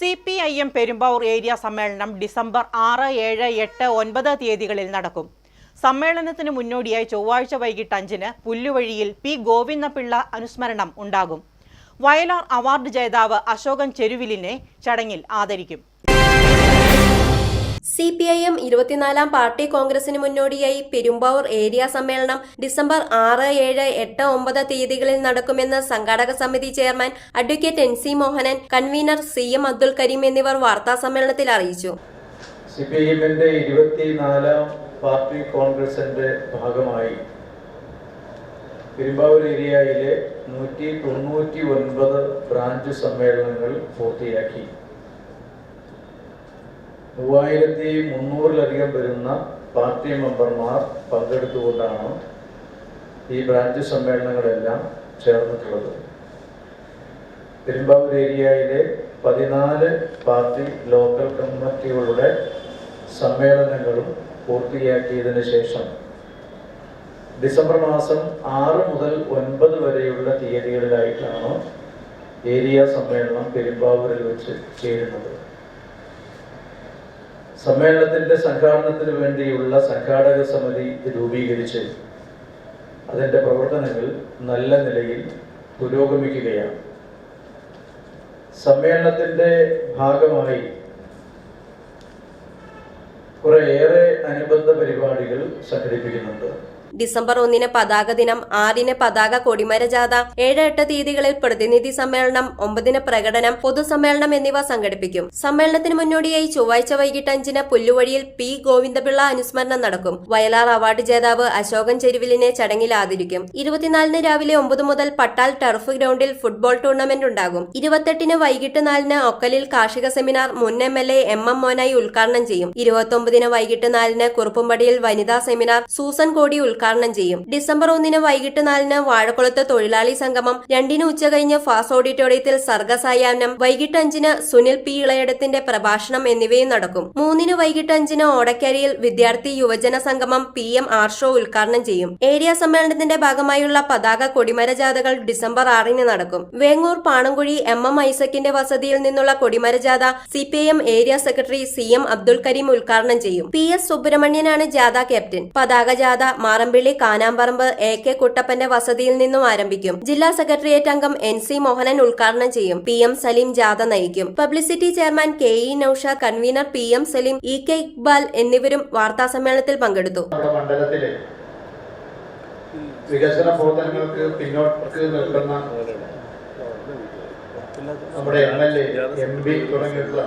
C P I M Perumbavoor area സമ്മേളനം December ആറ് ഏഴ് എട്ട് ഒൻപത് തീയതികളിൽ നടക്കും. സമ്മേളനത്തിന് മുന്നോടിയായി ചൊവ്വാഴ്ച വൈകിട്ട് അഞ്ചിന് പുല്ലുവഴിയിൽ പി ഗോവിന്ദപിള്ള അനുസ്മരണം ഉണ്ടാകും. വയലാർ അവാർഡ് ജേതാവ് അശോകൻ ചെരുവിലിനെ ചടങ്ങിൽ ആദരിക്കും. സി പി ഐ എം ഇരുപത്തിനാലാം പാർട്ടി കോൺഗ്രസിന് മുന്നോടിയായി പെരുമ്പാവൂർ ഏരിയ സമ്മേളനം ഡിസംബർ ആറ് ഏഴ് എട്ട് ഒമ്പത് തീയതികളിൽ നടക്കുമെന്ന് സംഘാടക സമിതി chairman advocate N C Mohanan convener C M Abdul Kareem എന്നിവർ വാർത്താ സമ്മേളനത്തിൽ അറിയിച്ചു. സി പി ഇരുപത്തിനാലാം പാർട്ടി കോൺഗ്രസിന്റെ ഭാഗമായി പെരുമ്പാവൂർ ഏരിയയിലെ നൂറ്റി തൊണ്ണൂറ്റി ഒൻപത് ബ്രാഞ്ച് സമ്മേളനങ്ങൾ പൂർത്തിയാക്കി. മൂവായിരത്തി മുന്നൂറിലധികം വരുന്ന പാർട്ടി മെമ്പർമാർ പങ്കെടുത്തുകൊണ്ടാണ് ഈ ബ്രാഞ്ച് സമ്മേളനങ്ങളെല്ലാം ചേർന്നിട്ടുള്ളത്. പെരുമ്പാവൂർ ഏരിയയിലെ പതിനാല് പാർട്ടി ലോക്കൽ കമ്മിറ്റികളുടെ സമ്മേളനങ്ങളും പൂർത്തിയാക്കിയതിന് ശേഷം ഡിസംബർ മാസം ആറ് മുതൽ ഒൻപത് വരെയുള്ള തീയതികളിലായിട്ടാണ് ഏരിയ സമ്മേളനം പെരുമ്പാവൂരിൽ വെച്ച് ചേരുന്നത്. സമ്മേളനത്തിന്റെ സംഘാടനത്തിന് വേണ്ടിയുള്ള സംഘാടക സമിതി രൂപീകരിച്ച് അതിന്റെ പ്രവർത്തനങ്ങൾ നല്ല നിലയിൽ പുരോഗമിക്കുകയാണ്. സമ്മേളനത്തിന്റെ ഭാഗമായി കുറേയേറെ അനുബന്ധ പരിപാടികൾ സംഘടിപ്പിക്കുന്നുണ്ട്. ഡിസംബർ ഒന്നിന് പതാക ദിനം ആറിന് പതാക കൊടിമര ജാഥ ഏഴ് എട്ട് തീയതികളിൽ പ്രതിനിധി സമ്മേളനം ഒമ്പതിന് പ്രകടനം പൊതുസമ്മേളനം എന്നിവ സംഘടിപ്പിക്കും. സമ്മേളനത്തിന് മുന്നോടിയായി ചൊവ്വാഴ്ച വൈകിട്ട് അഞ്ചിന് പുല്ലുവഴിയിൽ പി. ഗോവിന്ദപിള്ള അനുസ്മരണം നടക്കും. വയലാർ അവാർഡ് ജേതാവ് അശോകൻ ചെരുവിലിനെ ചടങ്ങിൽ ആദരിക്കും. ഇരുപത്തിനാലിന് രാവിലെ ഒമ്പത് മുതൽ പട്ടാൽ ടർഫ് ഗ്രൗണ്ടിൽ ഫുട്ബോൾ ടൂർണമെന്റ് ഉണ്ടാകും. ഇരുപത്തെട്ടിന് വൈകിട്ട് നാലിന് ഒക്കലിൽ കാർഷിക സെമിനാർ മുൻ M L A M M Monayi ഉദ്ഘാടനം ചെയ്യും. ഇരുപത്തി വൈകിട്ട് നാലിന് കുറുപ്പുംപടിയിൽ വനിതാ സെമിനാർ സൂസൻ കോടി ഉദ്ഘാടനം ചെയ്യും. ഡിസംബർ ഒന്നിന് വൈകിട്ട് നാലിന് വാഴക്കുളത്ത് തൊഴിലാളി സംഗമം രണ്ടിന് ഉച്ചകഴിഞ്ഞ് ഫാസ് ഓഡിറ്റോറിയത്തിൽ സർഗസായാഹ്നം വൈകിട്ട് അഞ്ചിന് സുനിൽ പി. ഇളയടത്തിന്റെ പ്രഭാഷണം എന്നിവയും നടക്കും. മൂന്നിന് വൈകിട്ട് അഞ്ചിന് ഓടക്കരിയിൽ വിദ്യാർത്ഥി യുവജന സംഗമം പി. എം. ആർ ഷോ ഉദ്ഘാടനം ചെയ്യും. ഏരിയ സമ്മേളനത്തിന്റെ ഭാഗമായുള്ള പതാക കൊടിമര ജാഥകൾ ഡിസംബർ ആറിന് നടക്കും. വേങ്ങൂർ പാണങ്കുഴി എം. എം. ഐസക്കിന്റെ വസതിയിൽ നിന്നുള്ള കൊടിമര ജാഥ C. P. M. Area secretary C. M. Abdul Kareem ഉദ്ഘാടനം ചെയ്യും. പി. എസ്. സുബ്രഹ്മണ്യനാണ് ജാഥ ക്യാപ്റ്റൻ. പതാക ജാഥ മാറമ്പിള്ളി കാനാമ്പറമ്പ് എ കെ കുട്ടപ്പന്റെ വസതിയിൽ നിന്നും ആരംഭിക്കും. ജില്ലാ സെക്രട്ടേറിയറ്റ് അംഗം എൻ സി മോഹനൻ ഉദ്ഘാടനം ചെയ്യും. പി എം സലീം ജാഥ നയിക്കും. Publicity chairman K E Noushad convener P M Salim E K Iqbal എന്നിവരും വാർത്താ സമ്മേളനത്തിൽ പങ്കെടുത്തു. വികസന പ്രവർത്തനങ്ങൾക്ക് പിന്നോട്ട് നിൽക്കുന്ന നമ്മുടെ M L A M P തുടങ്ങിയിട്ടുള്ള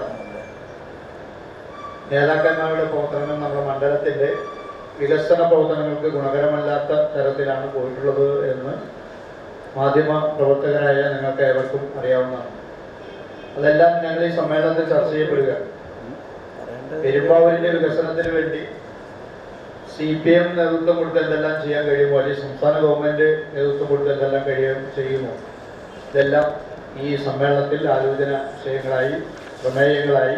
നേതാക്കന്മാരുടെ പ്രവർത്തനങ്ങൾ നമ്മുടെ മണ്ഡലത്തിന്റെ വികസന പ്രവർത്തനങ്ങൾക്ക് ഗുണകരമല്ലാത്ത തരത്തിലാണ് പോയിട്ടുള്ളത് എന്ന് മാധ്യമ പ്രവർത്തകരായ നിങ്ങൾക്ക് ഏവർക്കും അറിയാവുന്നതാണ്. അതെല്ലാം ഞങ്ങൾ ഈ സമ്മേളനത്തിൽ ചർച്ച ചെയ്യപ്പെടുക. പെരുമ്പാവൂരിന്റെ വികസനത്തിന് വേണ്ടി സി പി എം നേതൃത്വം കൊടുത്ത് എന്തെല്ലാം ചെയ്യാൻ കഴിയുമോ അല്ലെങ്കിൽ സംസ്ഥാന ഗവൺമെന്റ് നേതൃത്വം കൊടുത്ത് എന്തെല്ലാം കഴിയാൻ ചെയ്യുമോ ഇതെല്ലാം ഈ സമ്മേളനത്തിൽ ആലോചന വിഷയങ്ങളായി പ്രമേയങ്ങളായി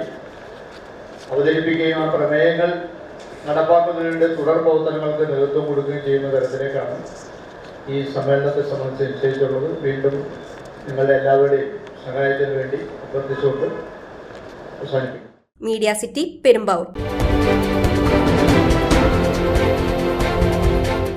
അവതരിപ്പിക്കുകയും ആ പ്രമേയങ്ങൾ നടപ്പാക്കുന്നതിന്റെ തുടർ പ്രവർത്തനങ്ങൾക്ക് നേതൃത്വം കൊടുക്കുകയും ചെയ്യുന്ന തരത്തിലേക്കാണ് ഈ സമ്മേളനത്തെ സംബന്ധിച്ച് നിശ്ചയിച്ചുള്ളത് വീണ്ടും നിങ്ങളുടെ എല്ലാവരുടെയും സഹായത്തിന് വേണ്ടി അഭ്യർത്ഥിച്ചുകൊണ്ട് അവസാനിപ്പിക്കും മീഡിയ സിറ്റി പെരുമ്പാവൂർ.